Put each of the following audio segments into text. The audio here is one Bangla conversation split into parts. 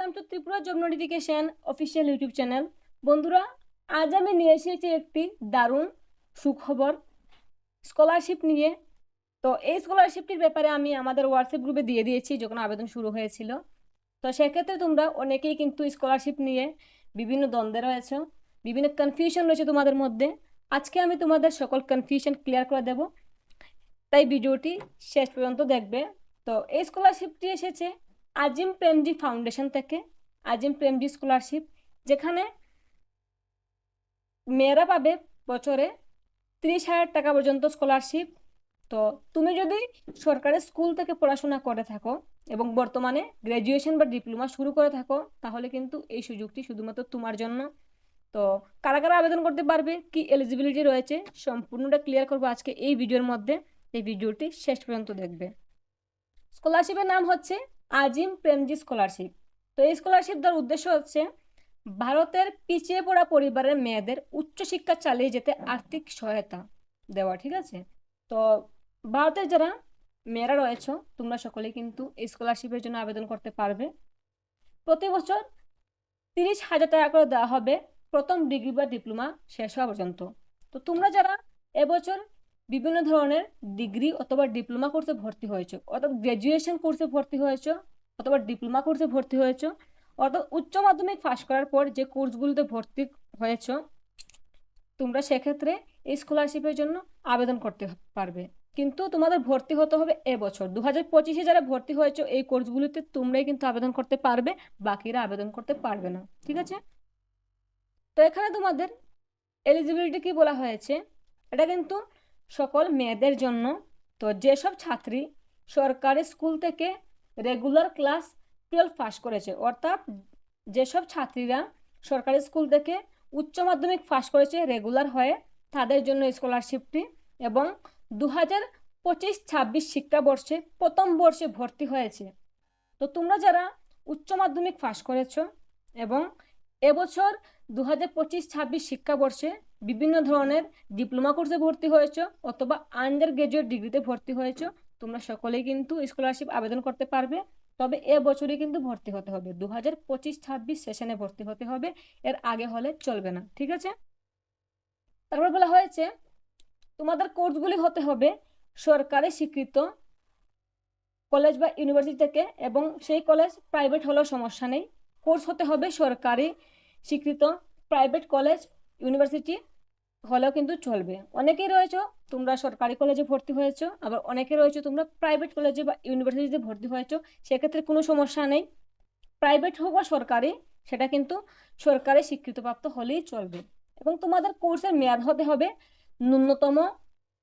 Welcome to Tripura job notification official YouTube channel বন্ধুরা, আজ আমি নিয়ে এসেছি একটি দারুণ সুখবর স্কলারশিপ নিয়ে। তো এই স্কলারশিপটির ব্যাপারে আমি আমাদের হোয়াটসঅ্যাপ গ্রুপে দিয়ে দিয়েছি যখন আবেদন শুরু হয়েছিল। তো সেক্ষেত্রে তোমরা অনেকেই কিন্তু স্কলারশিপ নিয়ে বিভিন্ন দ্বন্দ্বে রয়েছে, বিভিন্ন কনফিউশন রয়েছে তোমাদের মধ্যে। আজকে আমি তোমাদের সকল কনফিউশন ক্লিয়ার করে দেব। তাই ভিডিওটি শেষ পর্যন্ত দেখবে। তো এই স্কলারশিপটি এসেছে আজিম প্রেমজি ফাউন্ডেশন থেকে, আজিম প্রেমজি স্কলারশিপ যেখানে মেয়েরা পাবে বছরে তিরিশ হাজার টাকা পর্যন্ত স্কলারশিপ তো তুমি যদি সরকারি স্কুল থেকে পড়াশোনা করে থাকো এবং বর্তমানে গ্র্যাজুয়েশন বা ডিপ্লোমা শুরু করে থাকো, তাহলে কিন্তু এই সুযোগটি শুধুমাত্র তোমার জন্য। তো কারা কারা আবেদন করতে পারবে, কি এলিজিবিলিটি রয়েছে, সম্পূর্ণটা ক্লিয়ার করব আজকে এই ভিডিওর মধ্যে। এই ভিডিওটি শেষ পর্যন্ত দেখবে। স্কলারশিপের নাম হচ্ছে আজিম প্রেমজি স্কলারশিপ তো এই স্কলারশিপ দেওয়ার উদ্দেশ্য হচ্ছে, ভারতের পিছিয়ে পড়া পরিবারের মেয়েদের উচ্চশিক্ষা চালিয়ে যেতে আর্থিক সহায়তা দেওয়া, ঠিক আছে? তো ভারতের যারা মেয়েরা রয়েছে, তোমরা সকলেই কিন্তু এই স্কলারশিপের জন্য আবেদন করতে পারবে। প্রতি বছর তিরিশ হাজার টাকা করে দেওয়া হবে, প্রথম ডিগ্রি বা ডিপ্লোমা শেষ হওয়া পর্যন্ত। তো তোমরা যারা এবছর বিভিন্ন ধরনের ডিগ্রি অথবা ডিপ্লোমা কোর্সে ভর্তি হয়েছে। অর্থাৎ গ্র্যাজুয়েশন কোর্সে ভর্তি হয়েছে অথবা ডিপ্লোমা কোর্সে ভর্তি হয়েছে অর্থাৎ উচ্চ মাধ্যমিক পাশ করার পর যে কোর্সগুলোতে ভর্তি হয়েছ, তোমরা সেক্ষেত্রে এই স্কলারশিপের জন্য আবেদন করতে পারবে। কিন্তু তোমাদের ভর্তি হতে হবে এবছর। দু হাজার পঁচিশে যারা ভর্তি হয়েছে, এই কোর্সগুলিতে তোমরাই কিন্তু আবেদন করতে পারবে, বাকিরা আবেদন করতে পারবে না। ঠিক আছে? তো এখানে তোমাদের এলিজিবিলিটি কি বলা হয়েছে? এটা কিন্তু সকল মেয়েদের জন্য তো যেসব ছাত্রী সরকারি স্কুল থেকে রেগুলার ক্লাস টুয়েলভ পাস করেছে, অর্থাৎ যেসব ছাত্রীরা সরকারি স্কুল থেকে উচ্চ মাধ্যমিক পাস করেছে রেগুলার হয়ে, তাদের জন্য স্কলারশিপটি এবং দু হাজার পঁচিশ ছাব্বিশ শিক্ষাবর্ষে প্রথম বর্ষে ভর্তি হয়েছে। তো তোমরা যারা উচ্চ মাধ্যমিক পাস করেছ এবং এবছর দু হাজার পঁচিশ ছাব্বিশ শিক্ষাবর্ষে বিভিন্ন ধরনের ডিপ্লোমা কোর্সে ভর্তি হয়েছো অথবা আন্ডার গ্রাজুয়েট ডিগ্রিতে ভর্তি হয়েছো, তোমরা সকলেই কিন্তু স্কলারশিপ আবেদন করতে পারবে। তবে এ বছরই কিন্তু ভর্তি হতে হবে। দু হাজার পঁচিশ ছাব্বিশ সেশনে ভর্তি হতে হবে। এর আগে হলে চলবে না, ঠিক আছে? তারপর বলা হয়েছে, তোমাদের কোর্সগুলি হতে হবে সরকারি স্বীকৃত কলেজ বা ইউনিভার্সিটি থেকে এবং সেই কলেজ প্রাইভেট হলেও সমস্যা নেই। কোর্স হতে হবে সরকারি স্বীকৃত প্রাইভেট কলেজ ইউনিভার্সিটি হলেও কিন্তু চলবে। অনেকেই রয়েছে, তোমরা সরকারি কলেজে ভর্তি হয়েছো, আবার অনেকে রয়েছে তোমরা প্রাইভেট কলেজে বা ইউনিভার্সিটিতে ভর্তি হয়েছো, সেক্ষেত্রে কোনো সমস্যা নেই। প্রাইভেট হোক বা সরকারি, সেটা কিন্তু সরকারি স্বীকৃতপ্রাপ্ত হলেই চলবে। এবং তোমাদের কোর্সের মেয়াদ হতে হবে ন্যূনতম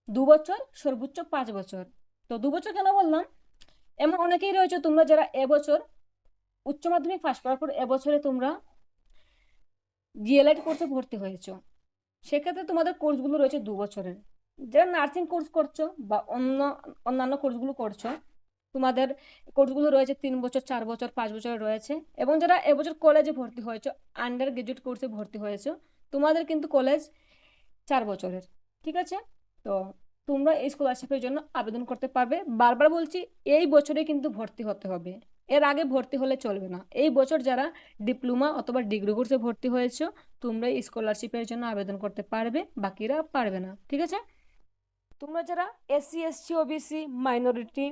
দু বছর, সর্বোচ্চ পাঁচ বছর। তো দু বছর কেন বললাম? এমন অনেকেই রয়েছে তোমরা যারা এবছর উচ্চ মাধ্যমিক পাশ করার পর এবছরে তোমরা জিএলএড কোর্সে ভর্তি হয়েছো। সেক্ষেত্রে তোমাদের কোর্সগুলো রয়েছে দু বছরের যারা নার্সিং কোর্স করছ বা অন্য, অন্যান্য কোর্সগুলো করছ, তোমাদের কোর্সগুলো রয়েছে তিন বছর, চার বছর, পাঁচ বছরের রয়েছে। এবং যারা এবছর কলেজে ভর্তি হয়েছো আন্ডার গ্রাজুয়েট কোর্সে ভর্তি হয়েছো, তোমাদের কিন্তু কলেজ চার বছরের, ঠিক আছে? তো তোমরা এই স্কলারশিপের জন্য আবেদন করতে পারবে। বারবার বলছি, এই বছরে কিন্তু ভর্তি হতে হবে। এর আগে ভর্তি হলে চলবে না। এই বছর যারা ডিপ্লোমা অথবা ডিগ্রি কোর্সে ভর্তি হয়েছো তোমরা স্কলারশিপের জন্য আবেদন করতে পারবে, বাকিরা পারবে না, ঠিক আছে? তোমরা যারা এসসি এসসি ওবিসি মাইনরিটি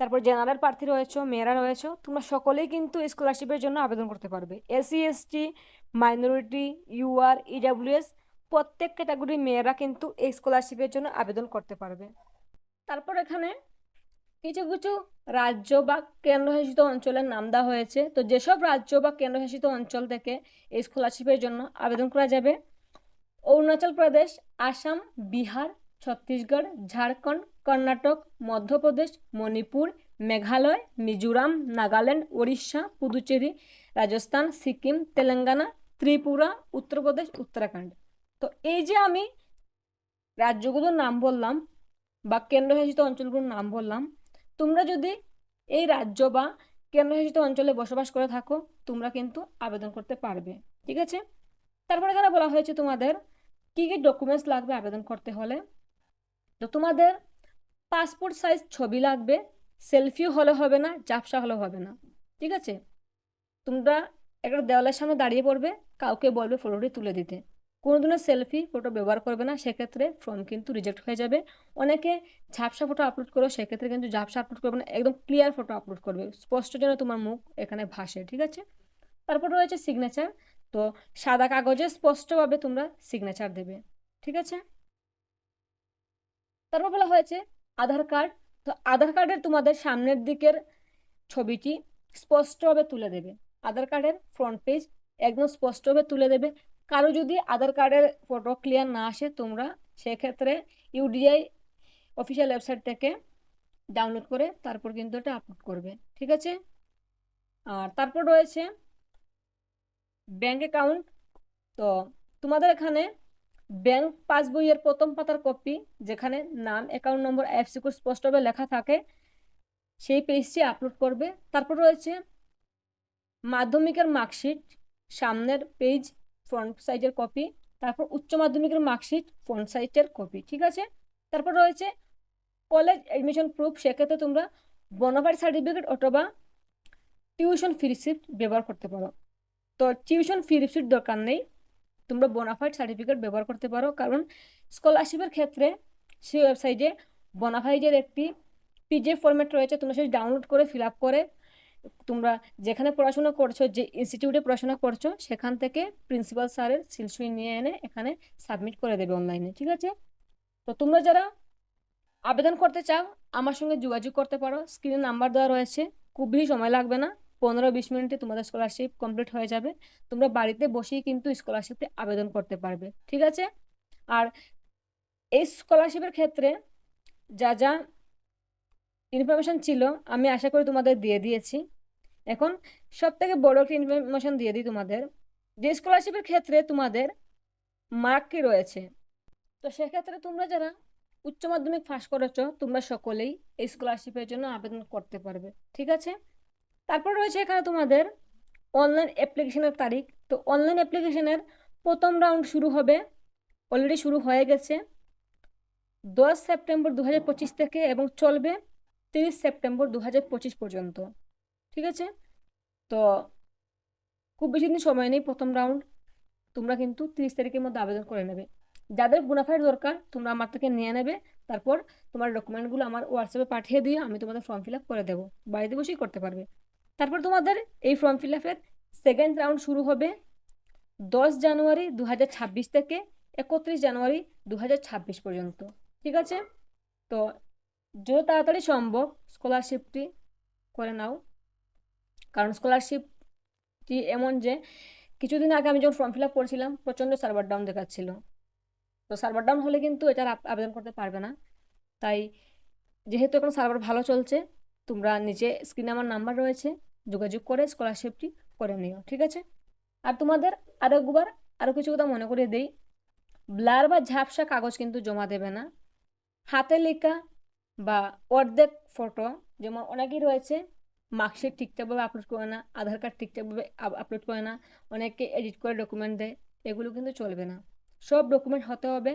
তারপর জেনারেল প্রার্থী রয়েছে, মেয়েরা রয়েছে, তোমরা সকলেই কিন্তু স্কলারশিপের জন্য আবেদন করতে পারবে। SC ST minority UR EWS প্রত্যেক ক্যাটাগরির মেয়েরা কিন্তু এই স্কলারশিপের জন্য আবেদন করতে পারবে। তারপর এখানে কিছু কিছু রাজ্য বা কেন্দ্রশাসিত অঞ্চলের নাম দেওয়া হয়েছে। তো যেসব রাজ্য বা কেন্দ্রশাসিত অঞ্চল থেকে এই স্কলারশিপের জন্য আবেদন করা যাবে, অরুণাচল প্রদেশ, আসাম, বিহার, ছত্তিশগড়, ঝাড়খণ্ড, কর্ণাটক, মধ্যপ্রদেশ, মণিপুর, মেঘালয়, মিজোরাম, নাগাল্যান্ড উড়িষ্যা পুদুচেরি, রাজস্থান, সিকিম, তেলেঙ্গানা, ত্রিপুরা, উত্তরপ্রদেশ, উত্তরাখণ্ড। তো এই যে আমি রাজ্যগুলোর নাম বললাম বা কেন্দ্রশাসিত অঞ্চলগুলোর নাম বললাম তোমরা যদি এই রাজ্য বা কেন্দ্রশাসিত অঞ্চলে বসবাস করে থাকো, তোমরা কিন্তু আবেদন করতে পারবে, ঠিক আছে? তারপরে এখানে বলা হয়েছে তোমাদের কী কী ডকুমেন্টস লাগবে আবেদন করতে হলে। তো তোমাদের পাসপোর্ট সাইজ ছবি লাগবে সেলফিও হলে হবে না জাপসা হলে হবে না, ঠিক আছে? তোমরা একটা দেওয়ালের সামনে দাঁড়িয়ে পড়বে, কাউকে বলবে ফটোটি তুলে দিতে। কোনোদিনও সেলফি ফটো ব্যবহার করবে না, সেক্ষেত্রে ফর্ম কিন্তু রিজেক্ট হয়ে যাবে। অনেকে ঝাপসা ফটো আপলোড করো সেক্ষেত্রে কিন্তু ঝাপসা আপলোড করবে না, একদম ক্লিয়ার ফটো আপলোড করবে, স্পষ্ট যেন তোমার মুখ এখানে ভাসে, ঠিক আছে? তারপর রয়েছে সিগনেচার তো সাদা কাগজে স্পষ্টভাবে তোমরা সিগনেচার দেবে, ঠিক আছে? তারপর বলা হয়েছে আধার কার্ড তো আধার কার্ডের তোমাদের সামনের দিকের ছবিটি স্পষ্টভাবে তুলে দেবে। আধার কার্ডের ফ্রন্ট পেজ একদম স্পষ্টভাবে তুলে দেবে কারও যদি আধার কার্ডের ফটো ক্লিয়ার না আসে, তোমরা সেক্ষেত্রে ইউডিআই অফিসিয়াল ওয়েবসাইট থেকে ডাউনলোড করে তারপর কিন্তু এটা আপলোড করবে, ঠিক আছে? আর তারপর রয়েছে ব্যাংক অ্যাকাউন্ট তো তোমাদের এখানে ব্যাংক পাসবইয়ের প্রথম পাতার কপি যেখানে নাম অ্যাকাউন্ট নম্বর আইএফসি কোড স্পষ্টভাবে লেখা থাকে, সেই পেজটি আপলোড করবে। তারপর রয়েছে মাধ্যমিকের মার্কশিট সামনের পেজ ফ্রন্ট সাইজের কপি তারপর উচ্চ মাধ্যমিকের মার্কশিট ফ্রন্ট সাইজের কপি ঠিক আছে? তারপর রয়েছে কলেজ অ্যাডমিশন প্রুফ সেক্ষেত্রে তোমরা বনাফাইড সার্টিফিকেট অথবা টিউশন ফি রিসিপ্ট ব্যবহার করতে পারো। তো টিউশন ফি রিসিপ্ট দরকার নেই, তোমরা বোনাফাইড সার্টিফিকেট ব্যবহার করতে পারো, কারণ স্কলারশিপের ক্ষেত্রে সেই ওয়েবসাইটে বোনাফাইডের একটি পিডিএফ ফরম্যাট রয়েছে, তোমরা সেটি ডাউনলোড করে ফিল আপ করে তোমরা যেখানে পড়াশোনা করছ, যে ইনস্টিটিউটে পড়াশোনা করছ, সেখান থেকে প্রিন্সিপাল স্যারের সিলসুই নিয়ে এনে এখানে সাবমিট করে দেবে অনলাইনে ঠিক আছে? তো তোমরা যারা আবেদন করতে চাও, আমার সঙ্গে যোগাযোগ করতে পারো। স্ক্রিনে নাম্বার দেওয়া রয়েছে। খুব বেশি সময় লাগবে না। পনেরো বিশ মিনিটে তোমাদের স্কলারশিপ কমপ্লিট হয়ে যাবে। তোমরা বাড়িতে বসেই কিন্তু স্কলারশিপে আবেদন করতে পারবে, ঠিক আছে? আর এই স্কলারশিপের ক্ষেত্রে যা যা ইনফরমেশন ছিল, আমি আশা করি তোমাদের দিয়ে দিয়েছি। এখন সব থেকে বড় একটা ইনফরমেশন দিয়ে দিই তোমাদের, যে স্কলারশিপের ক্ষেত্রে তোমাদের মার্ক কি রয়েছে? তো সেক্ষেত্রে তোমরা যারা উচ্চ মাধ্যমিক পাস করেছ, তোমরা সকলেই এই স্কলারশিপের জন্য আবেদন করতে পারবে, ঠিক আছে? তারপর রয়েছে এখানে তোমাদের অনলাইন অ্যাপ্লিকেশনের তারিখ। তো অনলাইন অ্যাপ্লিকেশনের প্রথম রাউন্ড শুরু হবে অলরেডি শুরু হয়ে গেছে। দশ সেপ্টেম্বর দু হাজার পঁচিশ থেকে এবং চলবে তিরিশ সেপ্টেম্বর দু হাজার পঁচিশ পর্যন্ত। ঠিক আছে? তো খুব বেশি দিন সময় নেই প্রথম রাউন্ড তোমরা কিন্তু তিরিশ তারিখের মধ্যে আবেদন করে নেবে। যাদের বোনাফাইড দরকার, তোমরা আমার থেকে নিয়ে নেবে, তারপর তোমার ডকুমেন্টগুলো আমার হোয়াটসঅ্যাপে পাঠিয়ে দিয়ে আমি তোমাদের ফর্ম ফিল আপ করে দেবো। বাড়িতে বসেই করতে পারবে। তারপর তোমাদের এই ফর্ম ফিল আপের সেকেন্ড রাউন্ড শুরু হবে দশ জানুয়ারি দু হাজার ছাব্বিশ থেকে একত্রিশ জানুয়ারি দু হাজার ছাব্বিশ পর্যন্ত। ঠিক আছে? তো যত তাড়াতাড়ি সম্ভব স্কলারশিপটি করে নাও। কারণ স্কলারশিপটি এমন যে, কিছুদিন আগে আমি যখন ফর্ম ফিল আপ করেছিলাম, প্রচণ্ড সার্ভার ডাউন দেখাচ্ছিল। তো সার্ভার ডাউন হলে কিন্তু এটার আবেদন করতে পারবে না। তাই যেহেতু এখন সার্ভার ভালো চলছে, তোমরা নিচে স্ক্রিনে আমার নাম্বার রয়েছে, যোগাযোগ করে স্কলারশিপটি করে নিও, ঠিক আছে? আর তোমাদের আরও একবার আরও কিছু কথা মনে করিয়ে দিই। ব্লার বা ঝাপসা কাগজ কিন্তু জমা দেবে না। হাতে লেখা বা অর্ধেক ফটো যেমন অনেকেই রয়েছে মার্কশিট ঠিকঠাকভাবে আপলোড করে না, আধার কার্ড ঠিকঠাকভাবে আপলোড করে না অনেকে এডিট করে ডকুমেন্ট দেয়, এগুলো কিন্তু চলবে না। সব ডকুমেন্ট হতে হবে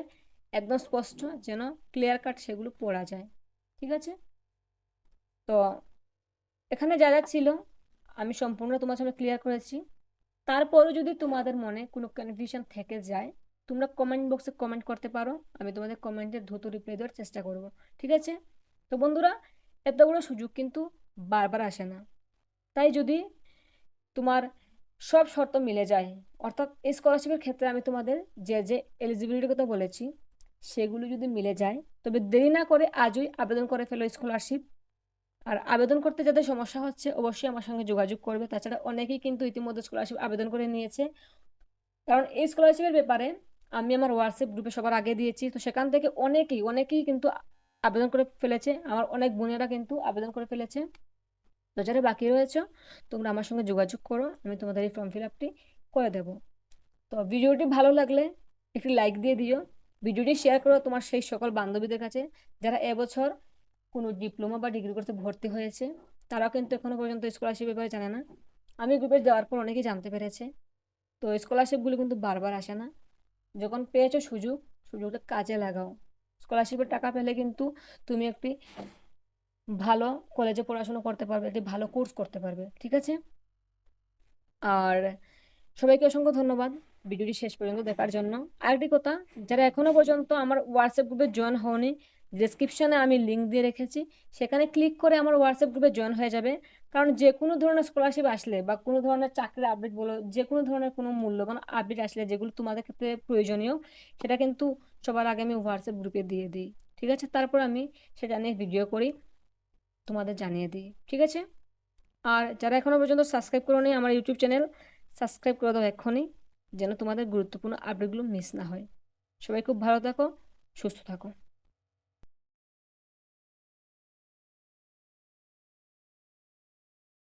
একদম স্পষ্ট যেন ক্লিয়ার কাট সেগুলো পড়া যায়, ঠিক আছে? তো এখানে যা যা ছিল আমি সম্পূর্ণ তোমার সামনে ক্লিয়ার করেছি। তারপরও যদি তোমাদের মনে কোনো কনফিউশন থেকে যায়, তোমরা কমেন্ট বক্সে কমেন্ট করতে পারো, আমি তোমাদের কমেন্টের দ্রুত রিপ্লাই দেওয়ার চেষ্টা করব, ঠিক আছে? তো বন্ধুরা এত বড় সুযোগ কিন্তু বারবার আসে না। তাই যদি তোমার সব শর্ত মিলে যায়, অর্থাৎ এই স্কলারশিপের ক্ষেত্রে আমি তোমাদের যে যে এলিজিবিলিটির কথা বলেছি, সেগুলো যদি মিলে যায়, তবে দেরি না করে আজই আবেদন করে ফেলো স্কলারশিপ আর আবেদন করতে যাদের সমস্যা হচ্ছে, অবশ্যই আমার সঙ্গে যোগাযোগ করবে। তাছাড়া অনেকেই কিন্তু ইতিমধ্যে স্কলারশিপ আবেদন করে নিয়েছে। কারণ এই স্কলারশিপের ব্যাপারে আমি আমার হোয়াটসঅ্যাপ গ্রুপে সবার আগে দিয়েছি। তো সেখান থেকে অনেকেই অনেকেই কিন্তু আবেদন করে ফেলেছে। আমার অনেক বোনেরা কিন্তু আবেদন করে ফেলেছে। তো যারা বাকি রয়েছে, তোমরা আমার সঙ্গে যোগাযোগ করো, আমি তোমাদের এই ফর্ম ফিল আপটি করে দেবো। তো ভিডিওটি ভালো লাগলে একটি লাইক দিয়ে দিও, ভিডিওটি শেয়ার করো তোমার সেই সকল বান্ধবীদের কাছে, যারা এবছর কোনো ডিপ্লোমা বা ডিগ্রি করতে ভর্তি হয়েছে, তারাও কিন্তু এখনও পর্যন্ত স্কলারশিপ ব্যাপারে জানে না। আমি গ্রুপে যাওয়ার পর অনেকেই জানতে পেরেছে, তো স্কলারশিপগুলো কিন্তু বারবার আসে না। যখন পেয়েছ সুযোগ, সুযোগটা কাজে লাগাও। স্কলারশিপের টাকা পেলে কিন্তু তুমি একটি ভালো কলেজে পড়াশোনা করতে পারবে, একটি ভালো কোর্স করতে পারবে, ঠিক আছে? আর সবাইকে অসংখ্য ধন্যবাদ ভিডিওটি শেষ পর্যন্ত দেখার জন্য। আরেকটি কথা, যারা এখনও পর্যন্ত আমার হোয়াটসঅ্যাপ গ্রুপে জয়েন হওনি ডেসক্রিপশনে আমি লিঙ্ক দিয়ে রেখেছি, সেখানে ক্লিক করে আমার হোয়াটসঅ্যাপ গ্রুপে জয়েন হয়ে যাবে। কারণ যে কোনো ধরনের স্কলারশিপ আসলে বা কোনো ধরনের চাকরির আপডেট বলো, যে কোনো ধরনের কোনো মূল্যবান আপডেট আসলে যেগুলো তোমাদের ক্ষেত্রে প্রয়োজনীয়, সেটা কিন্তু সবার আগে আমি হোয়াটসঅ্যাপ গ্রুপে দিয়ে দিই, ঠিক আছে? তারপর আমি সেটা নিয়ে ভিডিও করি। তোমাদের জানিয়ে দিই, ঠিক আছে? আর যারা এখনও পর্যন্ত সাবস্ক্রাইব করো নি আমার ইউটিউব চ্যানেল সাবস্ক্রাইব করে দাও এক্ষুনি, যেন তোমাদের গুরুত্বপূর্ণ আপডেটগুলো মিস না হয়। সবাই খুব ভালো থাকো, সুস্থ থাকো।